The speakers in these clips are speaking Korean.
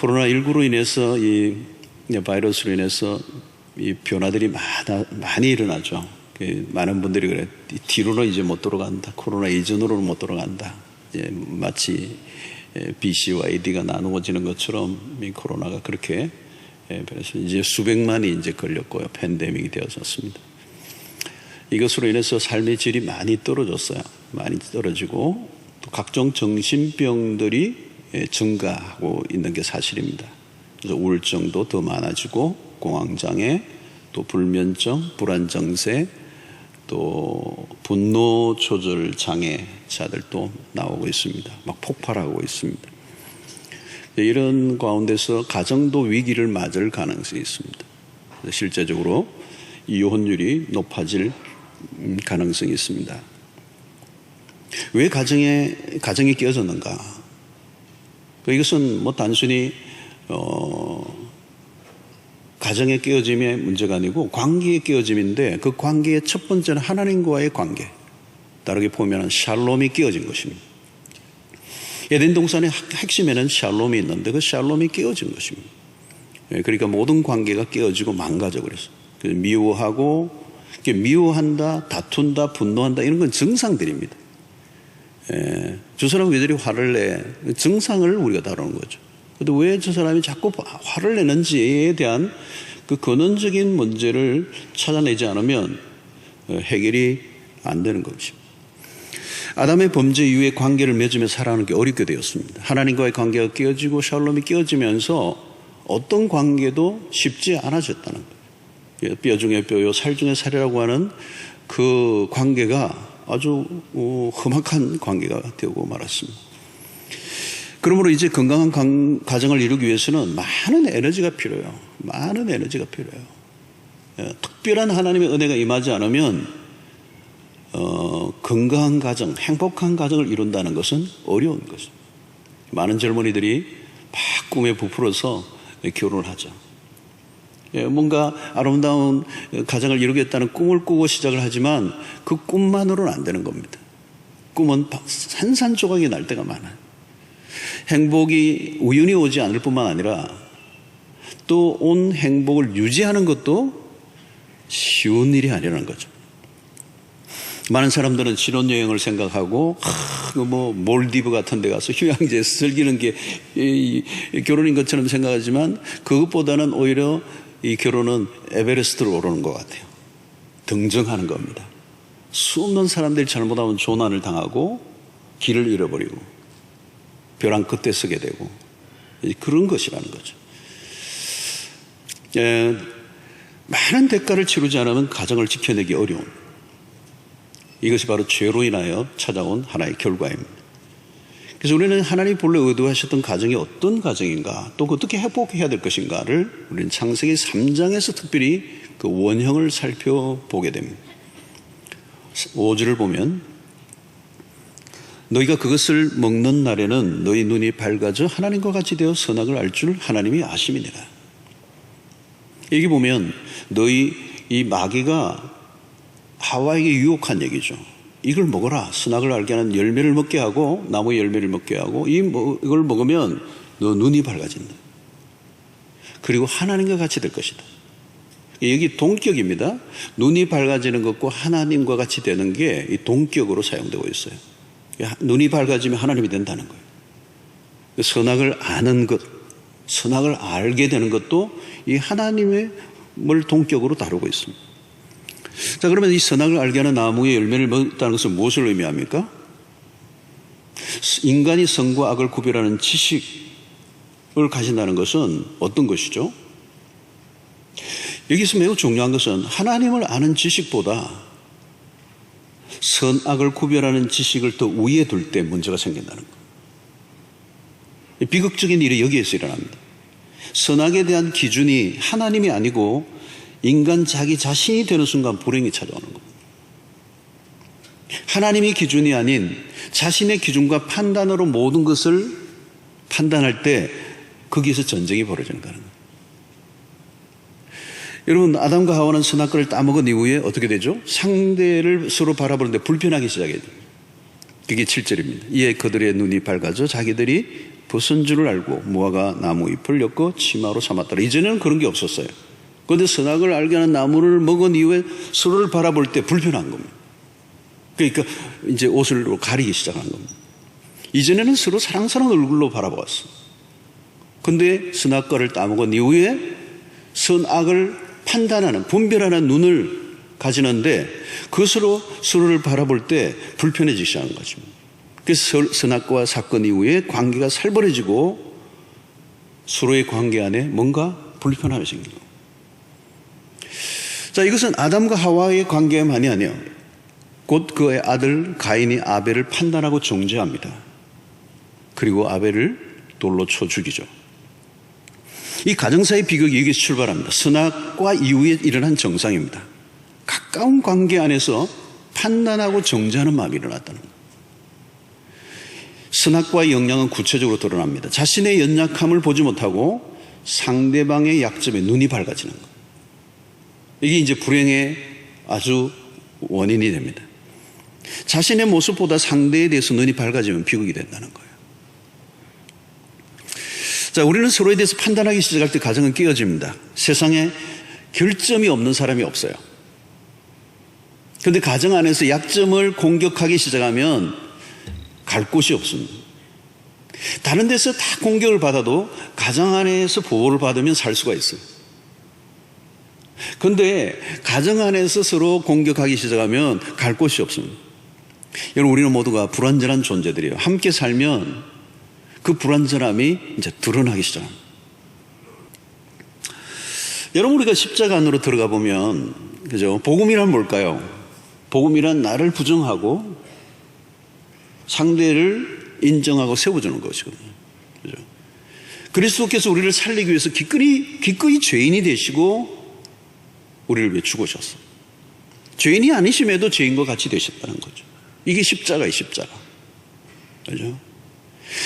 에, 코로나19로 인해서 이 바이러스로 인해서 이 변화들이 많아, 많이 일어나죠. 그 많은 분들이 그래 뒤로는 이제 못 돌아간다. 코로나 이전으로는 못 돌아간다. 이제 마치 에, BC와 AD가 나누어지는 것처럼 이 코로나가 그렇게 에, 그래서 이제 수백만이 이제 걸렸고요. 팬데믹이 되어졌습니다. 이것으로 인해서 삶의 질이 많이 떨어졌어요. 많이 떨어지고 또 각종 정신병들이 예, 증가하고 있는 게 사실입니다. 그래서 우울증도 더 많아지고 공황장애, 또 불면증, 불안정세, 또 분노 조절 장애자들도 나오고 있습니다. 막 폭발하고 있습니다. 예, 이런 가운데서 가정도 위기를 맞을 가능성이 있습니다. 실제적으로 이혼율이 높아질 음, 가능성이 있습니다. 왜 가정에 가정이 깨어졌는가? 그 이것은 뭐 단순히 어, 가정의 깨어짐의 문제가 아니고 관계의 깨어짐인데 그 관계의 첫 번째는 하나님과의 관계. 다르게 보면 샬롬이 깨어진 것입니다. 에덴 동산의 핵심에는 샬롬이 있는데 그 샬롬이 깨어진 것입니다. 예, 그러니까 모든 관계가 깨어지고 망가져 버렸어요. 미워하고 미워한다, 다툰다, 분노한다 이런 건 증상들입니다. 예, 저 사람 왜 저리 화를 내? 증상을 우리가 다루는 거죠. 근데 왜 저 사람이 자꾸 화를 내는지에 대한 그 근원적인 문제를 찾아내지 않으면 어, 해결이 안 되는 것입니다. 아담의 범죄 이후에 관계를 맺으며 살아가는 게 어렵게 되었습니다. 하나님과의 관계가 깨어지고 샬롬이 깨어지면서 어떤 관계도 쉽지 않아졌다는 거예요. 뼈 중에 뼈요, 살 중에 살이라고 하는 그 관계가 아주 어, 험악한 관계가 되고 말았습니다. 그러므로 이제 건강한 가정을 이루기 위해서는 많은 에너지가 필요해요. 많은 에너지가 필요해요. 예, 특별한 하나님의 은혜가 임하지 않으면 어, 건강한 가정, 행복한 가정을 이룬다는 것은 어려운 것입니다. 많은 젊은이들이 막 꿈에 부풀어서 결혼을 하죠. 예, 뭔가 아름다운 가정을 이루겠다는 꿈을 꾸고 시작을 하지만 그 꿈만으로는 안 되는 겁니다. 꿈은 산산조각이 날 때가 많아요. 행복이 우연히 오지 않을 뿐만 아니라 또 온 행복을 유지하는 것도 쉬운 일이 아니라는 거죠. 많은 사람들은 신혼여행을 생각하고, 하, 뭐, 몰디브 같은 데 가서 휴양지에 즐기는 게 결혼인 것처럼 생각하지만 그것보다는 오히려 이 결혼은 에베레스트로 오르는 것 같아요. 등정하는 겁니다. 수없는 사람들이 잘못하면 조난을 당하고 길을 잃어버리고 벼랑 끝에 서게 되고 그런 것이라는 거죠. 에, 많은 대가를 치르지 않으면 가정을 지켜내기 어려운 이것이 바로 죄로 인하여 찾아온 하나의 결과입니다. 그래서 우리는 하나님 본래 의도하셨던 가정이 어떤 가정인가 또 어떻게 회복해야 될 것인가를 우리는 창세기 3장에서 특별히 그 원형을 살펴보게 됩니다. 5절을 보면 너희가 그것을 먹는 날에는 너희 눈이 밝아져 하나님과 같이 되어 선악을 알 줄 하나님이 아심이니라. 여기 보면 너희 이 마귀가 하와에게 유혹한 얘기죠. 이걸 먹어라. 선악을 알게 하는 열매를 먹게 하고 나무 열매를 먹게 하고 이 이걸 먹으면 너 눈이 밝아진다. 그리고 하나님과 같이 될 것이다. 여기 동격입니다. 눈이 밝아지는 것과 하나님과 같이 되는 게 이 동격으로 사용되고 있어요. 눈이 밝아지면 하나님이 된다는 거예요. 선악을 아는 것, 선악을 알게 되는 것도 이 하나님의 뭘 동격으로 다루고 있습니다. 자, 그러면 이 선악을 알게 하는 나무의 열매를 먹었다는 것은 무엇을 의미합니까? 인간이 선과 악을 구별하는 지식을 가진다는 것은 어떤 것이죠? 여기서 매우 중요한 것은 하나님을 아는 지식보다 선악을 구별하는 지식을 더 위에 둘 때 문제가 생긴다는 것. 비극적인 일이 여기에서 일어납니다. 선악에 대한 기준이 하나님이 아니고 인간 자기 자신이 되는 순간 불행이 찾아오는 겁니다. 하나님이 기준이 아닌 자신의 기준과 판단으로 모든 것을 판단할 때 거기에서 전쟁이 벌어지는 거예요. 여러분 아담과 하와는 선악과를 따먹은 이후에 어떻게 되죠? 상대를 서로 바라보는데 불편하기 시작해요. 그게 7절입니다. 이에 그들의 눈이 밝아져 자기들이 벗은 줄을 알고 무화과 나무 잎을 엮고 치마로 삼았더라. 이전에는 그런 게 없었어요. 그런데 선악을 알게 하는 나무를 먹은 이후에 서로를 바라볼 때 불편한 겁니다. 그러니까 이제 옷을 가리기 시작한 겁니다. 이전에는 서로 사랑스러운 얼굴로 바라보았어. 근데 선악과를 따먹은 이후에 선악을 판단하는 분별하는 눈을 가지는데 그것으로 서로를 바라볼 때 불편해지기 시작하는 거죠. 그래서 선악과 사건 이후에 관계가 살벌해지고 서로의 관계 안에 뭔가 불편함이 거예요. 자, 이것은 아담과 하와의 관계만이 아니에요. 곧 그의 아들 가인이 아벨을 판단하고 정죄합니다. 그리고 아벨을 돌로 쳐 죽이죠. 이 가정사의 비극이 여기서 출발합니다. 선악과 이후에 일어난 정상입니다. 가까운 관계 안에서 판단하고 정죄하는 마음이 일어났다는 거예요. 선악과의 영향은 구체적으로 드러납니다. 자신의 연약함을 보지 못하고 상대방의 약점에 눈이 밝아지는 것. 이게 이제 불행의 아주 원인이 됩니다. 자신의 모습보다 상대에 대해서 눈이 밝아지면 비극이 된다는 거예요. 자, 우리는 서로에 대해서 판단하기 시작할 때 가정은 깨어집니다. 세상에 결점이 없는 사람이 없어요. 그런데 가정 안에서 약점을 공격하기 시작하면 갈 곳이 없습니다. 다른 데서 다 공격을 받아도 가정 안에서 보호를 받으면 살 수가 있어요. 그런데 가정 안에서 서로 공격하기 시작하면 갈 곳이 없습니다. 여러분, 우리는 모두가 불완전한 존재들이에요. 함께 살면 그 불완전함이 이제 드러나기 시작합니다. 여러분, 우리가 십자가 안으로 들어가 보면, 그죠? 복음이란 뭘까요? 복음이란 나를 부정하고 상대를 인정하고 세워주는 것이거든요. 그죠? 그리스도께서 우리를 살리기 위해서 기꺼이, 기꺼이 죄인이 되시고 우리를 위해 죽으셨어. 죄인이 아니심에도 죄인과 같이 되셨다는 거죠. 이게 십자가의 십자가. 그죠?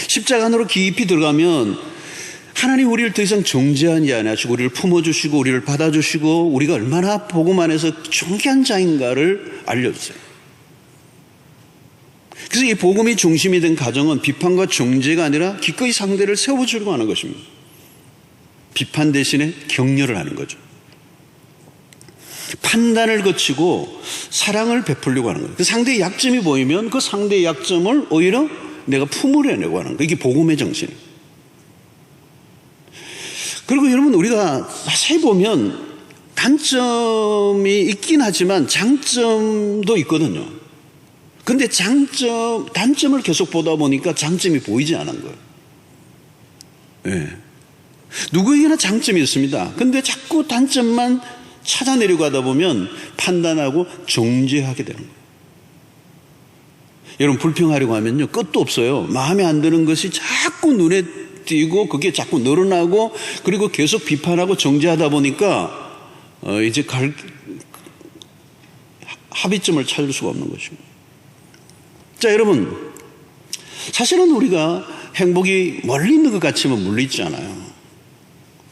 십자가 안으로 깊이 들어가면 하나님 우리를 더 이상 정죄하지 않으시고 우리를 품어주시고 우리를 받아주시고 우리가 얼마나 복음 안에서 존귀한 자인가를 알려주세요. 그래서 이 복음이 중심이 된 가정은 비판과 정죄가 아니라 기꺼이 상대를 세워주려고 하는 것입니다. 비판 대신에 격려를 하는 거죠. 판단을 거치고 사랑을 베풀려고 하는 거예요. 그 상대의 약점이 보이면 그 상대의 약점을 오히려 내가 품으려내고 하는 거예요. 이게 복음의 정신이에요. 그리고 여러분 우리가 자세히 보면 단점이 있긴 하지만 장점도 있거든요. 근데 장점, 단점을 계속 보다 보니까 장점이 보이지 않은 거예요. 네. 누구에게나 장점이 있습니다. 근데 자꾸 단점만 찾아내려고 하다 보면 판단하고 정죄하게 되는 거예요. 여러분 불평하려고 하면요 끝도 없어요. 마음에 안 드는 것이 자꾸 눈에 띄고 그게 자꾸 늘어나고 그리고 계속 비판하고 정죄하다 보니까 어 이제 갈 합의점을 찾을 수가 없는 것입니다. 자 여러분 사실은 우리가 행복이 멀리 있는 것 같지만 물리지 않아요.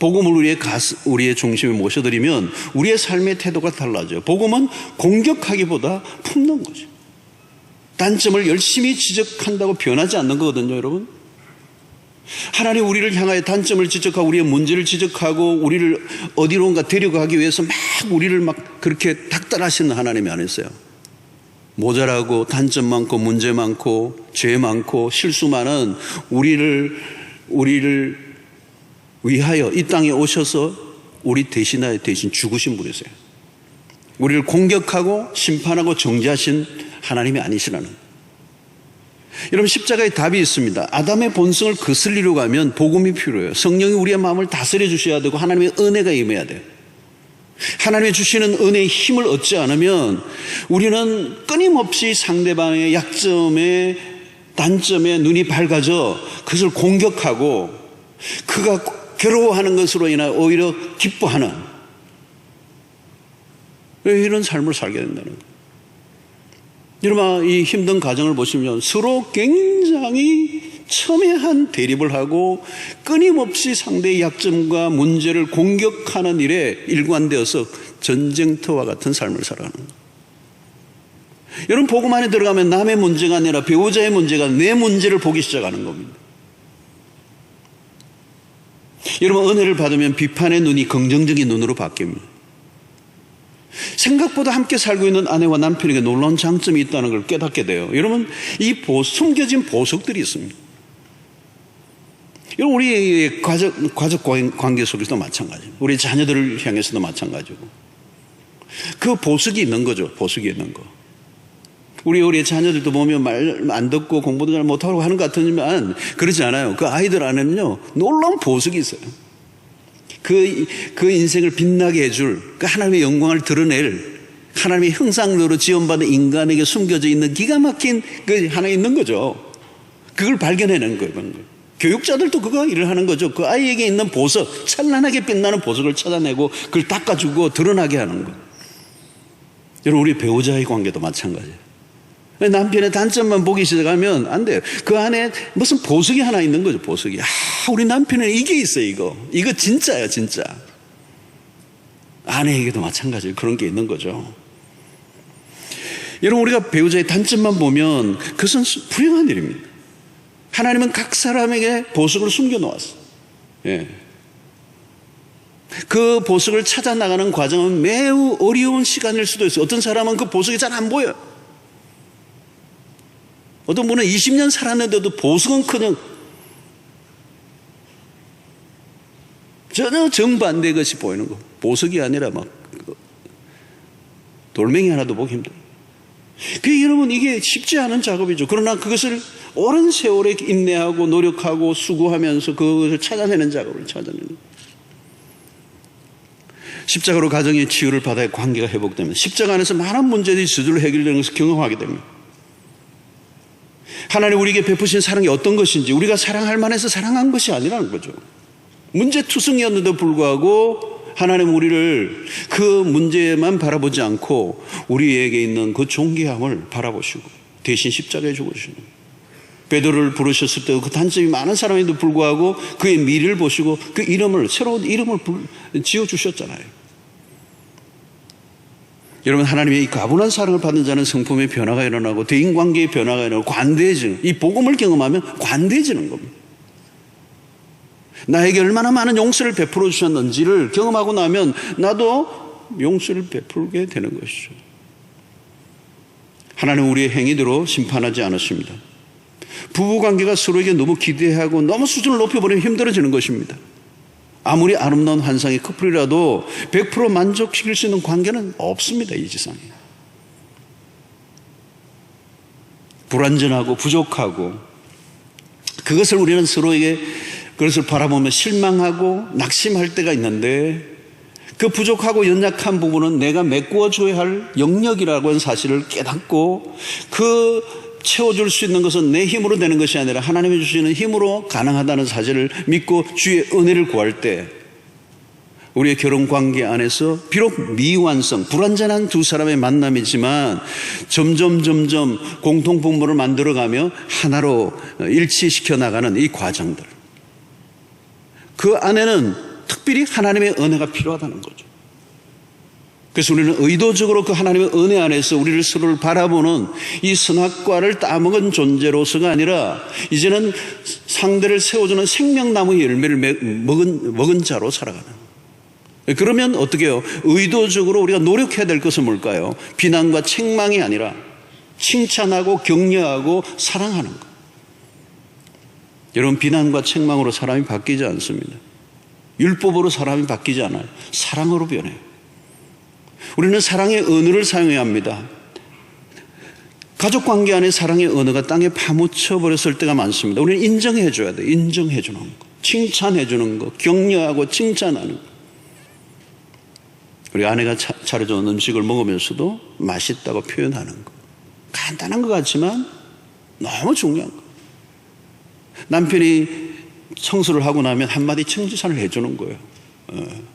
복음을 우리의 가슴, 우리의 중심에 모셔드리면 우리의 삶의 태도가 달라져요. 복음은 공격하기보다 품는 거죠. 단점을 열심히 지적한다고 변하지 않는 거거든요, 여러분. 하나님 우리를 향하여 단점을 지적하고 우리의 문제를 지적하고 우리를 어디론가 데려가기 위해서 막 우리를 막 그렇게 닥달하시는 하나님이 아니었어요. 모자라고 단점 많고 문제 많고 죄 많고 실수 많은 우리를 우리를 위하여 이 땅에 오셔서 우리 대신하여 대신 죽으신 분이세요. 우리를 공격하고 심판하고 정죄하신 하나님이 아니시라는. 여러분 십자가의 답이 있습니다. 아담의 본성을 거슬리려고 하면 복음이 필요해요. 성령이 우리의 마음을 다스려 주셔야 되고 하나님의 은혜가 임해야 돼요. 하나님의 주시는 은혜의 힘을 얻지 않으면 우리는 끊임없이 상대방의 약점에 단점에 눈이 밝아져 그것을 공격하고 그가 괴로워하는 것으로 인하 오히려 기뻐하는 이런 삶을 살게 된다는 거예요. 여러분, 이 힘든 가정을 보시면 서로 굉장히 첨예한 대립을 하고 끊임없이 상대의 약점과 문제를 공격하는 일에 일관되어서 전쟁터와 같은 삶을 살아가는 거예요. 여러분, 복음 안에 들어가면 남의 문제가 아니라 배우자의 문제가 내 문제를 보기 시작하는 겁니다. 여러분, 은혜를 받으면 비판의 눈이 긍정적인 눈으로 바뀝니다. 생각보다 함께 살고 있는 아내와 남편에게 놀라운 장점이 있다는 걸 깨닫게 돼요. 여러분, 이 보, 숨겨진 보석들이 있습니다. 여러분, 우리 가족, 가족 관계 속에서도 마찬가지입니다. 우리 자녀들을 향해서도 마찬가지고. 그 보석이 있는 거죠. 보석이 있는 거. 우리 우리 자녀들도 보면 말 안 듣고 공부도 잘 못하고 하는 것 같지만 그러지 않아요. 그 아이들 안에는요, 놀라운 보석이 있어요. 그, 그 인생을 빛나게 해줄, 그 하나님의 영광을 드러낼, 하나님의 형상으로 지원받은 인간에게 숨겨져 있는 기가 막힌 그 하나 있는 거죠. 그걸 발견해내는 거예요. 교육자들도 그거 일을 하는 거죠. 그 아이에게 있는 보석, 찬란하게 빛나는 보석을 찾아내고 그걸 닦아주고 드러나게 하는 거. 여러분, 우리 배우자의 관계도 마찬가지예요. 남편의 단점만 보기 시작하면 안 돼요. 그 안에 무슨 보석이 하나 있는 거죠, 보석이. 아, 우리 남편은 이게 있어요, 이거. 이거 진짜야, 진짜. 아내에게도 마찬가지로 그런 게 있는 거죠. 여러분, 우리가 배우자의 단점만 보면 그것은 불행한 일입니다. 하나님은 각 사람에게 보석을 숨겨 놓았어. 예. 그 보석을 찾아 나가는 과정은 매우 어려운 시간일 수도 있어요. 어떤 사람은 그 보석이 잘 안 보여요. 어떤 분은 20년 살았는데도 보석은 그냥 전혀 정반대 것이 보이는 거. 보석이 아니라 막 돌멩이 하나도 보기 힘들어. 그 여러분 이게 쉽지 않은 작업이죠. 그러나 그것을 오랜 세월에 인내하고 노력하고 수고하면서 그것을 찾아내는 작업을 찾아내는. 십자가로 가정의 치유를 받아야 관계가 회복되면 십자가 안에서 많은 문제들이 저절로 해결되는 것을 경험하게 됩니다. 하나님 우리에게 베푸신 사랑이 어떤 것인지 우리가 사랑할 만해서 사랑한 것이 아니라는 거죠. 문제투성이었는데도 불구하고 하나님 우리를 그 문제만 바라보지 않고 우리에게 있는 그 존귀함을 바라보시고 대신 십자가에 죽으시는 베드로를 부르셨을 때 그 단점이 많은 사람인데도 불구하고 그의 미를 보시고 그 이름을 새로운 이름을 지어 주셨잖아요. 여러분 하나님의 이 가분한 사랑을 받는 자는 성품의 변화가 일어나고 대인관계의 변화가 일어나고 관대해지는 이 복음을 경험하면 관대해지는 겁니다. 나에게 얼마나 많은 용서를 베풀어 주셨는지를 경험하고 나면 나도 용서를 베풀게 되는 것이죠. 하나님 우리의 행위대로 심판하지 않으십니다. 부부 관계가 서로에게 너무 기대하고 너무 수준을 높여버리면 힘들어지는 것입니다. 아무리 아름다운 환상의 커플이라도 100% 만족시킬 수 있는 관계는 없습니다, 이 지상에. 불완전하고 부족하고 그것을 우리는 서로에게 그것을 바라보며 실망하고 낙심할 때가 있는데 그 부족하고 연약한 부분은 내가 메꾸어 줘야 할 영역이라고 하는 사실을 깨닫고 그 채워줄 수 있는 것은 내 힘으로 되는 것이 아니라 하나님이 주시는 힘으로 가능하다는 사실을 믿고 주의 은혜를 구할 때 우리의 결혼 관계 안에서 비록 미완성, 불완전한 두 사람의 만남이지만 점점 점점 공통 분모를 만들어가며 하나로 일치시켜 나가는 이 과정들. 그 안에는 특별히 하나님의 은혜가 필요하다는 거죠. 그래서 우리는 의도적으로 그 하나님의 은혜 안에서 우리를 서로를 바라보는 이 선악과를 따먹은 존재로서가 아니라 이제는 상대를 세워주는 생명나무의 열매를 먹은, 먹은 자로 살아가는. 그러면 어떻게 해요? 의도적으로 우리가 노력해야 될 것은 뭘까요? 비난과 책망이 아니라 칭찬하고 격려하고 사랑하는 것. 여러분, 비난과 책망으로 사람이 바뀌지 않습니다. 율법으로 사람이 바뀌지 않아요. 사랑으로 변해요. 우리는 사랑의 언어를 사용해야 합니다. 가족 관계 안에 사랑의 언어가 땅에 파묻혀 버렸을 때가 많습니다. 우리는 인정해 줘야 돼. 인정해 주는 거. 칭찬해 주는 거. 격려하고 칭찬하는 거. 우리 아내가 차려준 음식을 먹으면서도 맛있다고 표현하는 거. 간단한 것 같지만 너무 중요한 거. 남편이 청소를 하고 나면 한마디 청지산을 해주는 거예요. 어.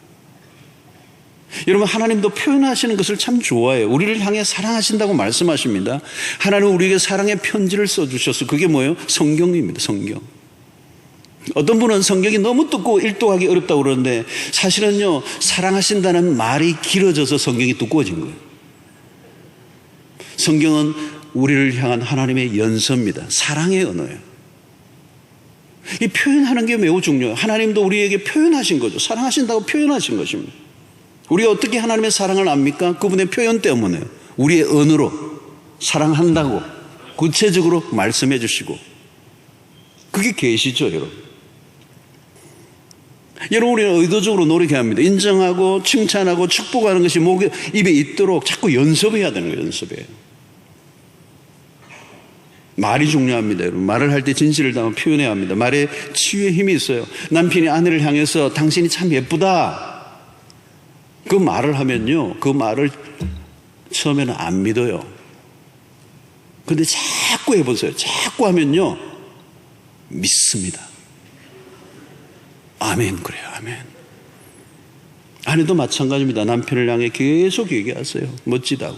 여러분 하나님도 표현하시는 것을 참 좋아해요. 우리를 향해 사랑하신다고 말씀하십니다. 하나님 우리에게 사랑의 편지를 써주셔서 그게 뭐예요? 성경입니다. 성경. 어떤 분은 성경이 너무 두고 일독하기 어렵다고 그러는데 사실은요 사랑하신다는 말이 길어져서 성경이 두꺼워진 거예요. 성경은 우리를 향한 하나님의 연서입니다. 사랑의 언어예요. 이 표현하는 게 매우 중요해요. 하나님도 우리에게 표현하신 거죠. 사랑하신다고 표현하신 것입니다. 우리가 어떻게 하나님의 사랑을 압니까? 그분의 표현 때문에 우리의 언어로 사랑한다고 구체적으로 말씀해 주시고 그게 계시죠, 여러분. 여러분 우리는 의도적으로 노력해야 합니다. 인정하고 칭찬하고 축복하는 것이 목 입에 있도록 자꾸 연습해야 되는 거예요. 연습해요. 말이 중요합니다, 여러분. 말을 할 때 진실을 담아 표현해야 합니다. 말에 치유의 힘이 있어요. 남편이 아내를 향해서 당신이 참 예쁘다. 그 말을 하면요, 그 말을 처음에는 안 믿어요. 근데 자꾸 해보세요. 자꾸 하면요, 믿습니다. 아멘, 그래요, 아멘. 아내도 마찬가지입니다. 남편을 향해 계속 얘기하세요. 멋지다고.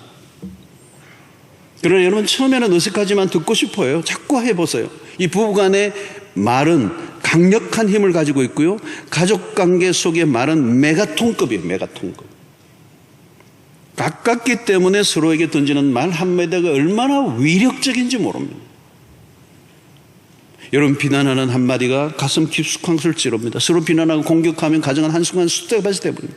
그러나 여러분 처음에는 어색하지만 듣고 싶어요. 자꾸 해보세요. 이 부부간의 말은 강력한 힘을 가지고 있고요. 가족 관계 속의 말은 메가톤급이에요. 메가톤급. 가깝기 때문에 서로에게 던지는 말 한마디가 얼마나 위력적인지 모릅니다. 여러분 비난하는 한마디가 가슴 깊숙한 것을 찌릅니다. 서로 비난하고 공격하면 가정은 한순간 쑥대밭이 되버립니다.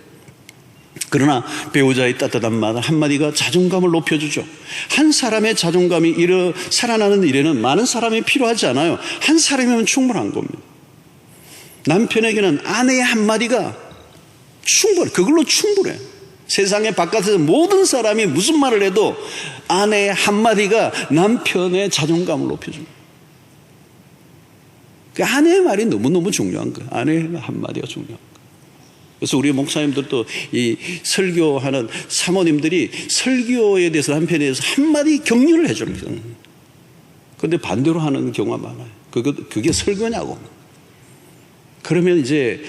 그러나 배우자의 따뜻한 말 한마디가 자존감을 높여주죠. 한 사람의 자존감이 일어 살아나는 일에는 많은 사람이 필요하지 않아요. 한 사람이면 충분한 겁니다. 남편에게는 아내의 한마디가 충분해. 그걸로 충분해. 세상의 바깥에서 모든 사람이 무슨 말을 해도 아내의 한마디가 남편의 자존감을 높여줍니다. 그 아내의 말이 너무너무 중요한 거예요. 아내의 한마디가 중요한 거예요. 그래서 우리 목사님들도 이 설교하는 사모님들이 설교에 대해서 남편에 대해서 한마디 격려를 거예요. 근데 반대로 하는 경우가 많아요. 그게, 그게 설교냐고. 그러면 이제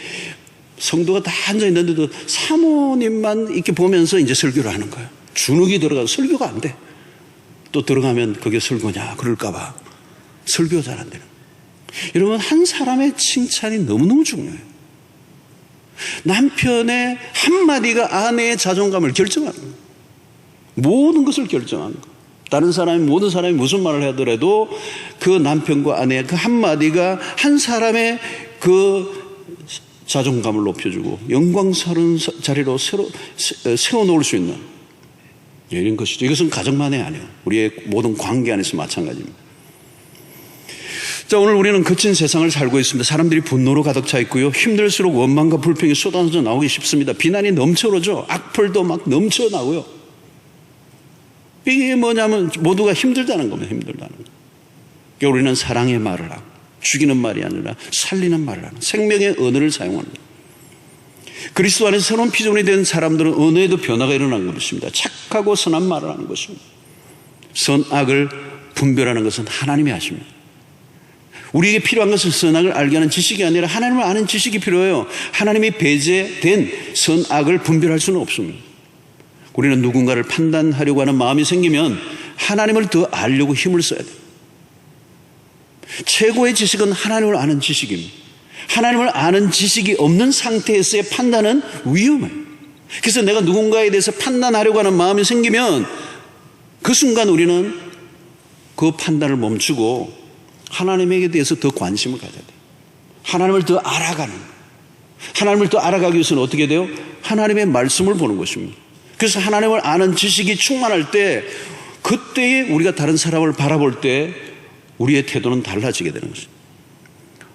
성도가 다 앉아 있는데도 사모님만 이렇게 보면서 이제 설교를 하는 거예요. 주눅이 들어가서 설교가 안 돼. 또 들어가면 그게 설교냐 그럴까봐 설교가 잘안 되는. 여러분 한 사람의 칭찬이 너무너무 중요해요. 남편의 한마디가 아내의 자존감을 결정하는 거예요. 모든 것을 결정하는 거예요. 다른 사람이, 모든 사람이 무슨 말을 하더라도 그 남편과 아내의 그 한마디가 한 사람의 그 자존감을 높여주고 영광스러운 자리로 새로, 세워놓을 수 있는 이런 것이죠. 이것은 가정만이 아니에요. 우리의 모든 관계 안에서 마찬가지입니다. 자, 오늘 우리는 거친 세상을 살고 있습니다. 사람들이 분노로 가득 차 있고요. 힘들수록 원망과 불평이 쏟아져 나오기 쉽습니다. 비난이 넘쳐오죠. 악플도 막 넘쳐 나고요. 이게 뭐냐면 모두가 힘들다는 겁니다. 힘들다는 거. 그러니까 우리는 사랑의 말을 하고 죽이는 말이 아니라 살리는 말을 하는 생명의 언어를 사용합니다. 그리스도 안에서 새로운 피조물이 된 사람들은 언어에도 변화가 일어난 것입니다. 착하고 선한 말을 하는 것입니다. 선악을 분별하는 것은 하나님이 하십니다. 우리에게 필요한 것은 선악을 알게 하는 지식이 아니라 하나님을 아는 지식이 필요해요. 하나님이 배제된 선악을 분별할 수는 없습니다. 우리는 누군가를 판단하려고 하는 마음이 생기면 하나님을 더 알려고 힘을 써야 돼요. 최고의 지식은 하나님을 아는 지식입니다. 하나님을 아는 지식이 없는 상태에서의 판단은 위험해요. 그래서 내가 누군가에 대해서 판단하려고 하는 마음이 생기면 그 순간 우리는 그 판단을 멈추고 하나님에게 대해서 더 관심을 가져야 돼요. 하나님을 더 알아가는. 하나님을 더 알아가기 위해서는 어떻게 돼요? 하나님의 말씀을 보는 것입니다. 그래서 하나님을 아는 지식이 충만할 때 그때에 우리가 다른 사람을 바라볼 때 우리의 태도는 달라지게 되는 것입니다.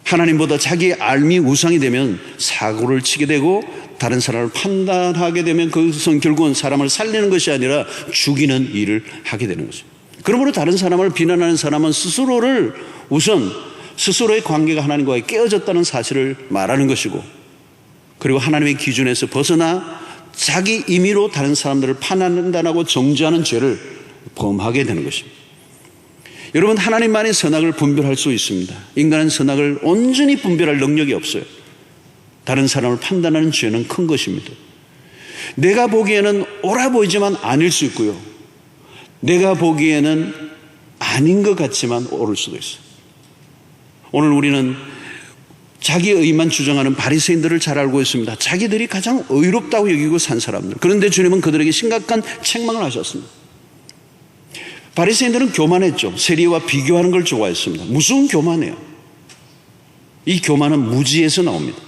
하나님보다 자기의 알미 우상이 되면 사고를 치게 되고 다른 사람을 판단하게 되면 그것은 결국은 사람을 살리는 것이 아니라 죽이는 일을 하게 되는 것입니다. 그러므로 다른 사람을 비난하는 사람은 스스로를 우선 스스로의 관계가 하나님과의 깨어졌다는 사실을 말하는 것이고 그리고 하나님의 기준에서 벗어나 자기 임의로 다른 사람들을 판단한다고 정죄하는 죄를 범하게 되는 것입니다. 여러분 하나님만이 선악을 분별할 수 있습니다. 인간은 선악을 온전히 분별할 능력이 없어요. 다른 사람을 판단하는 죄는 큰 것입니다. 내가 보기에는 옳아 보이지만 아닐 수 있고요. 내가 보기에는 아닌 것 같지만 옳을 수도 있어요. 오늘 우리는 자기 의만 주장하는 바리새인들을 잘 알고 있습니다. 자기들이 가장 의롭다고 여기고 산 사람들. 그런데 주님은 그들에게 심각한 책망을 하셨습니다. 바리새인들은 교만했죠. 세리와 비교하는 걸 좋아했습니다. 무슨 교만해요? 이 교만은 무지에서 나옵니다.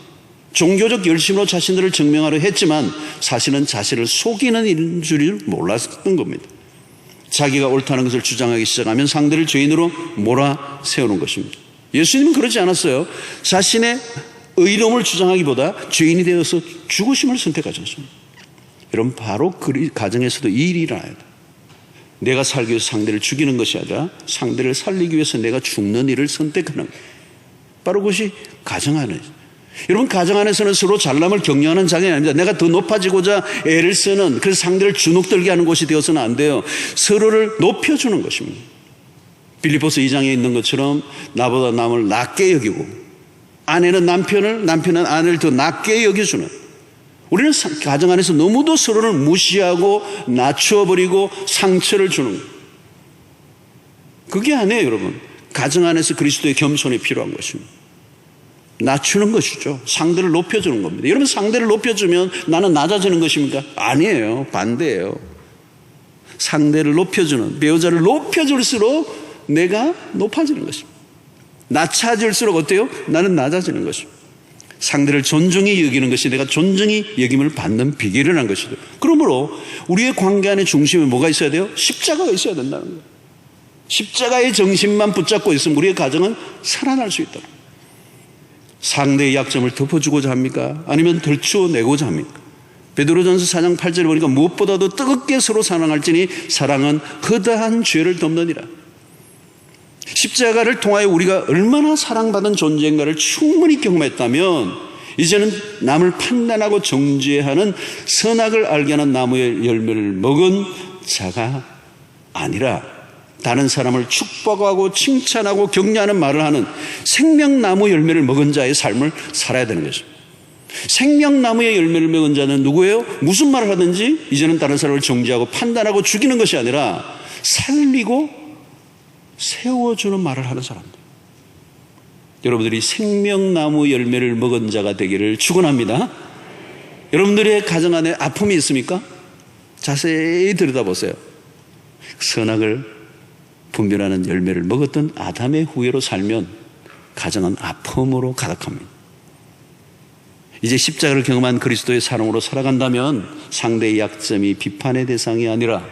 종교적 열심으로 자신들을 증명하려 했지만 사실은 자신을 속이는 일인 줄 몰랐던 겁니다. 자기가 옳다는 것을 주장하기 시작하면 상대를 죄인으로 몰아 세우는 것입니다. 예수님은 그러지 않았어요. 자신의 의로움을 주장하기보다 죄인이 되어서 죽으심을 선택하셨습니다. 여러분 바로 그 가정에서도 이 일이 일어나야 돼. 내가 살기 위해서 상대를 죽이는 것이 아니라 상대를 살리기 위해서 내가 죽는 일을 선택하는 거예요. 바로 그것이 가정 안에서. 여러분 가정 안에서는 서로 잘남을 격려하는 장이 아닙니다. 내가 더 높아지고자 애를 쓰는 그래서 상대를 주눅들게 하는 것이 되어서는 안 돼요. 서로를 높여주는 것입니다. 빌리포스 2장에 있는 것처럼 나보다 남을 낮게 여기고 아내는 남편을 남편은 아내를 더 낮게 여겨주는 우리는 가정 안에서 너무도 서로를 무시하고 낮춰버리고 상처를 주는 거예요. 그게 아니에요 여러분 가정 안에서 그리스도의 겸손이 필요한 것입니다. 낮추는 것이죠. 상대를 높여주는 겁니다. 여러분 상대를 높여주면 나는 낮아지는 것입니까? 아니에요. 반대예요. 상대를 높여주는 배우자를 높여줄수록 내가 높아지는 것입니다. 낮아질수록 어때요? 나는 낮아지는 것입니다. 상대를 존중히 여기는 것이 내가 존중히 여김을 받는 비결을 한 것이죠. 그러므로 우리의 관계 안에 중심에 뭐가 있어야 돼요? 십자가가 있어야 된다는 거예요. 십자가의 정신만 붙잡고 있으면 우리의 가정은 살아날 수 있다. 상대의 약점을 덮어주고자 합니까? 아니면 덜추어내고자 합니까? 베드로전서 4장 8절에 보니까 무엇보다도 뜨겁게 서로 사랑할지니 사랑은 허다한 죄를 덮느니라. 십자가를 통하여 우리가 얼마나 사랑받은 존재인가를 충분히 경험했다면 이제는 남을 판단하고 정죄하는 선악을 알게 하는 나무의 열매를 먹은 자가 아니라 다른 사람을 축복하고 칭찬하고 격려하는 말을 하는 생명나무 열매를 먹은 자의 삶을 살아야 되는 것입니다. 생명나무의 열매를 먹은 자는 누구예요? 무슨 말을 하든지 이제는 다른 사람을 정죄하고 판단하고 죽이는 것이 아니라 살리고 세워주는 말을 하는 사람들. 여러분들이 생명나무 열매를 먹은 자가 되기를 축원합니다. 여러분들의 가정 안에 아픔이 있습니까? 자세히 들여다보세요. 선악을 분별하는 열매를 먹었던 아담의 후예로 살면 가정은 아픔으로 가득합니다. 이제 십자가를 경험한 그리스도의 사랑으로 살아간다면 상대의 약점이 비판의 대상이 아니라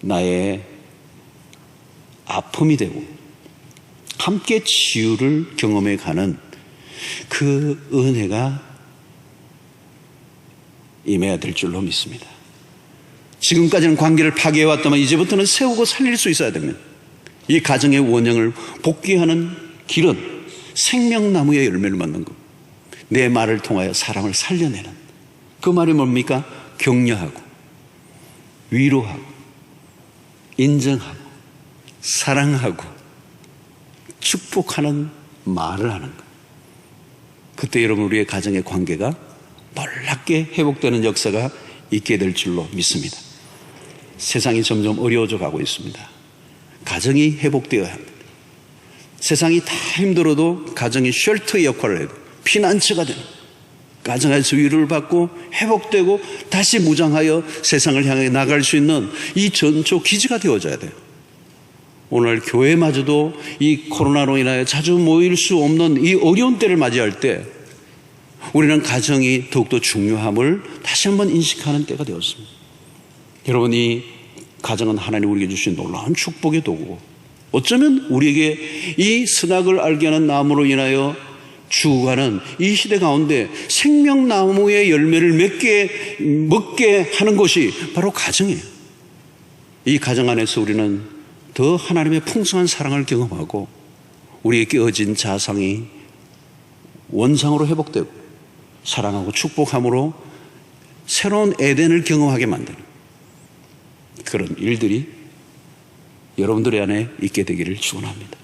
나의 아픔이 되고 함께 치유를 경험해 가는 그 은혜가 임해야 될 줄로 믿습니다. 지금까지는 관계를 파괴해왔다면 이제부터는 세우고 살릴 수 있어야 됩니다. 이 가정의 원형을 복귀하는 길은 생명나무의 열매를 맺는 것. 내 말을 통하여 사람을 살려내는 그 말이 뭡니까? 격려하고 위로하고 인정하고 사랑하고 축복하는 말을 하는 것. 그때 여러분 우리의 가정의 관계가 놀랍게 회복되는 역사가 있게 될 줄로 믿습니다. 세상이 점점 어려워져 가고 있습니다. 가정이 회복되어야 합니다. 세상이 다 힘들어도 가정이 쉘터의 역할을 해도 피난처가 되는 가정에서 위로를 받고 회복되고 다시 무장하여 세상을 향해 나갈 수 있는 이 전초 기지가 되어져야 돼요. 오늘 교회마저도 이 코로나로 인하여 자주 모일 수 없는 이 어려운 때를 맞이할 때 우리는 가정이 더욱더 중요함을 다시 한번 인식하는 때가 되었습니다. 여러분, 이 가정은 하나님 우리에게 주신 놀라운 축복의 도구고 어쩌면 우리에게 이 선악을 알게 하는 나무로 인하여 죽어가는 이 시대 가운데 생명나무의 열매를 맺게, 먹게 하는 것이 바로 가정이에요. 이 가정 안에서 우리는 더 하나님의 풍성한 사랑을 경험하고 우리의 깨어진 자상이 원상으로 회복되고 사랑하고 축복함으로 새로운 에덴을 경험하게 만드는 그런 일들이 여러분들의 안에 있게 되기를 축원합니다.